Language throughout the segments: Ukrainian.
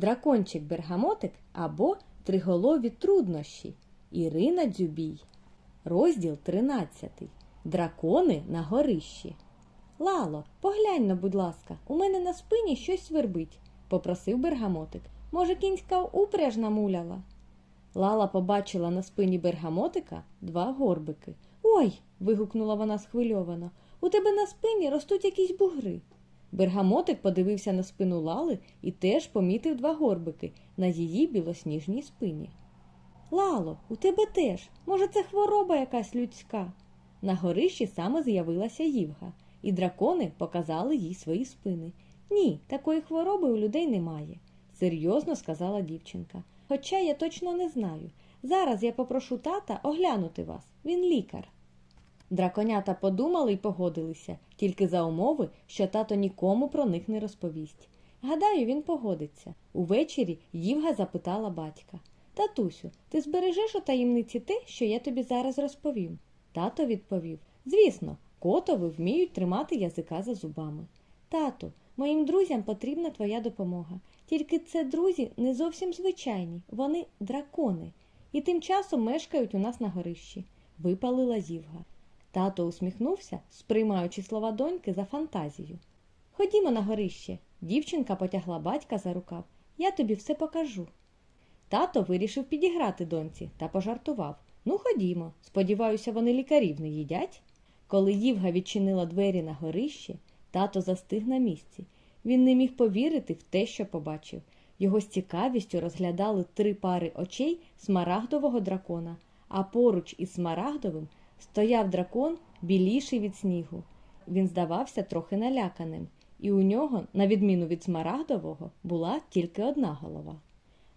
Дракончик Бергамотик або Триголові труднощі. Ірина Дзюбій. Розділ 13. Дракони на горищі. Лало, поглянь но, будь ласка, у мене на спині щось свербить, попросив бергамотик. Може, кінська упряж намуляла? Лала побачила на спині бергамотика два горбики. Ой. вигукнула вона схвильовано. У тебе на спині ростуть якісь бугри. Бергамотик подивився на спину Лали і теж помітив два горбики на її білосніжній спині. Лало, у тебе теж. Може, це хвороба якась людська. На горищі саме з'явилася Ївга, і дракони показали їй свої спини. Ні, такої хвороби у людей немає, серйозно сказала дівчинка. Хоча я точно не знаю. Зараз я попрошу тата оглянути вас. Він лікар. Драконята подумали і погодилися, тільки за умови, що тато нікому про них не розповість. Гадаю, він погодиться. Увечері Ївга запитала батька. Татусю, ти збережеш у таємниці те, що я тобі зараз розповім? Тато відповів Звісно, котови вміють тримати язика за зубами. Тату, моїм друзям потрібна твоя допомога. Тільки це друзі не зовсім звичайні, вони дракони, і тим часом мешкають у нас на горищі, випалила Зівга. Тато усміхнувся, сприймаючи слова доньки за фантазію. Ходімо на горище. Дівчинка потягла батька за рукав. Я тобі все покажу. Тато вирішив підіграти доньці та пожартував. Ну, ходімо. Сподіваюся, вони лікарів не їдять. Коли Ївга відчинила двері на горищі, тато застиг на місці. Він не міг повірити в те, що побачив. Його з цікавістю розглядали три пари очей смарагдового дракона, а поруч із смарагдовим стояв дракон біліший від снігу. Він здавався трохи наляканим, і у нього, на відміну від смарагдового, була тільки одна голова.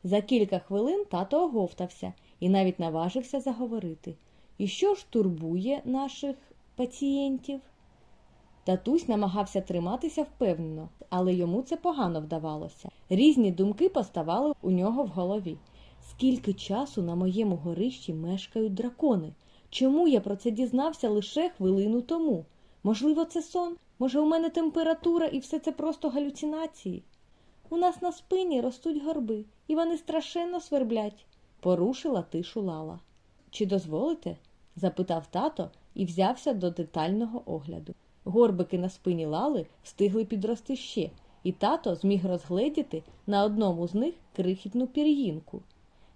За кілька хвилин тато оговтався і навіть наважився заговорити. І що ж турбує наших пацієнтів? Татусь намагався триматися впевнено, але йому це погано вдавалося. Різні думки поставали у нього в голові. Скільки часу на моєму горищі мешкають дракони? Чому я про це дізнався лише хвилину тому? Можливо, це сон? Може, у мене температура і все це просто галюцинації? У нас на спині ростуть горби, і вони страшенно сверблять, порушила тишу Лала. Чи дозволите? запитав тато і взявся до детального огляду. Горбики на спині Лали встигли підрости ще, і тато зміг розгледіти на одному з них крихітну пір'їнку.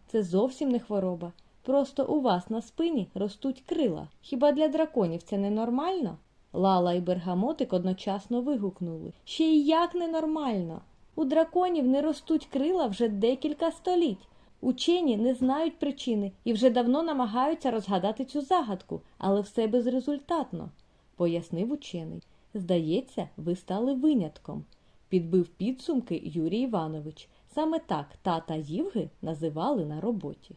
Це зовсім не хвороба. Просто у вас на спині ростуть крила. Хіба для драконів це ненормально? Лала і бергамотик одночасно вигукнули. Ще й як ненормально. У драконів не ростуть крила вже декілька століть. Учені не знають причини і вже давно намагаються розгадати цю загадку, але все безрезультатно, пояснив учений. Здається, ви стали винятком, підбив підсумки Юрій Іванович. Саме так тата Ївги називали на роботі.